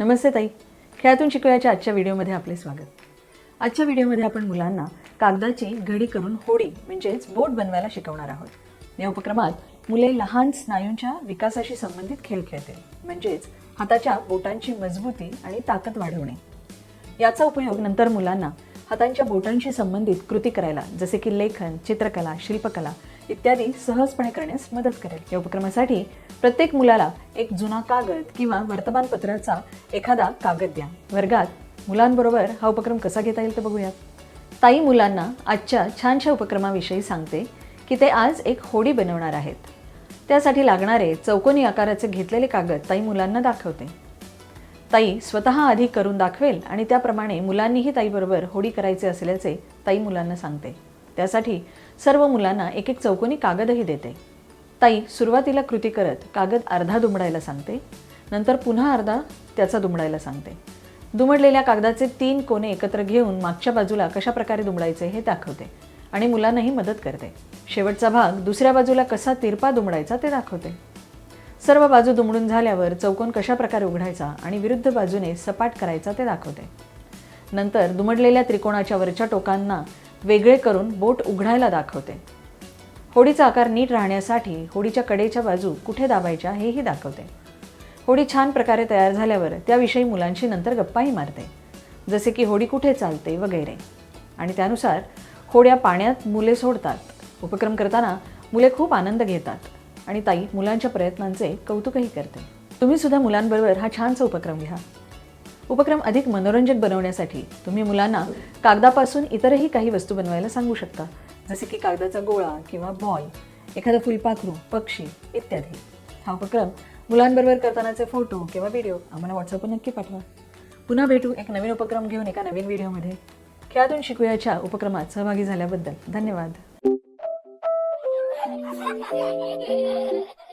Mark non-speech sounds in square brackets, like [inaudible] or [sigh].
नमस्ते ताई. खेळातून शिकूयाच्या आजच्या व्हिडिओमध्ये आपले स्वागत. आजच्या व्हिडिओमध्ये आपण मुलांना कागदाची घडी करून होडी म्हणजेच बोट बनवायला शिकवणार आहोत. या उपक्रमात मुले लहान स्नायूंच्या विकासाशी संबंधित खेळ खेळतील म्हणजेच हाताच्या बोटांची मजबूती आणि ताकद वाढवणे. याचा उपयोग नंतर मुलांना हातांच्या बोटांशी संबंधित कृती करायला जसे की लेखन चित्रकला शिल्पकला इत्यादी सहजपणे करण्यास मदत करेल. या उपक्रमासाठी प्रत्येक मुलाला एक जुना कागद किंवा वर्तमानपत्राचा एखादा कागद द्या. वर्गात मुलांबरोबर हा उपक्रम कसा घेता येईल ते बघूयात. ताई मुलांना आजच्या छानशा उपक्रमाविषयी सांगते की ते आज एक होडी बनवणार आहेत. त्यासाठी लागणारे चौकोनी आकाराचे घेतलेले कागद ताई मुलांना दाखवते. ताई स्वतः आधी करून दाखवेल आणि त्याप्रमाणे मुलांनीही ताईबरोबर होडी करायचे असल्याचे ताई मुलांना सांगते. त्यासाठी सर्व मुलांना एक एक चौकोनी कागदही देते. ताई सुरुवातीला कृती करत कागद अर्धा दुमडायला सांगते नंतर पुन्हा अर्धा त्याचा दुमडायला सांगते. दुमडलेल्या कागदाचे तीन कोने एकत्र घेऊन मागच्या बाजूला कशा प्रकारे दुमडायचे हे दाखवते आणि मुलांनाही मदत करते. शेवटचा भाग दुसऱ्या बाजूला कसा तिरपा दुमडायचा ते दाखवते. सर्व बाजू दुमडून झाल्यावर चौकोन कशा प्रकारे उघडायचा आणि विरुद्ध बाजूने सपाट करायचा ते दाखवते. नंतर दुमडलेल्या त्रिकोणाच्या वरच्या टोकांना वेगळे करून बोट उघडायला दाखवते. होडीचा आकार नीट राहण्यासाठी होडीच्या कडेच्या बाजू कुठे दाबायच्या हेही दाखवते. होडी छान प्रकारे तयार झाल्यावर त्याविषयी मुलांशी नंतर गप्पाही मारते. जसे की होडी कुठे चालते वगैरे. आणि त्यानुसार होड्या पाण्यात मुले सोडतात. उपक्रम करताना मुले खूप आनंद घेतात आणि ताई मुलांच्या प्रयत्नांचे कौतुकही करते. तुम्ही सुद्धा मुलांबरोबर हा छानसा उपक्रम घ्या. उपक्रम अधिक मनोरंजक बनवण्यासाठी तुम्ही मुलांना कागदापासून इतरही काही वस्तू बनवायला सांगू शकता. जसे की कागदाचा गोळा किंवा बॉल एखादं फुलपाखरू पक्षी इत्यादी. हा उपक्रम मुलांबरोबर करतानाचे फोटो किंवा व्हिडिओ आम्हाला व्हॉट्सअपवर नक्की पाठवा. पुन्हा भेटू एक नवीन उपक्रम घेऊन एका नवीन व्हिडिओमध्ये. खेळातून शिकूयाच्या उपक्रमात सहभागी झाल्याबद्दल धन्यवाद. [laughs]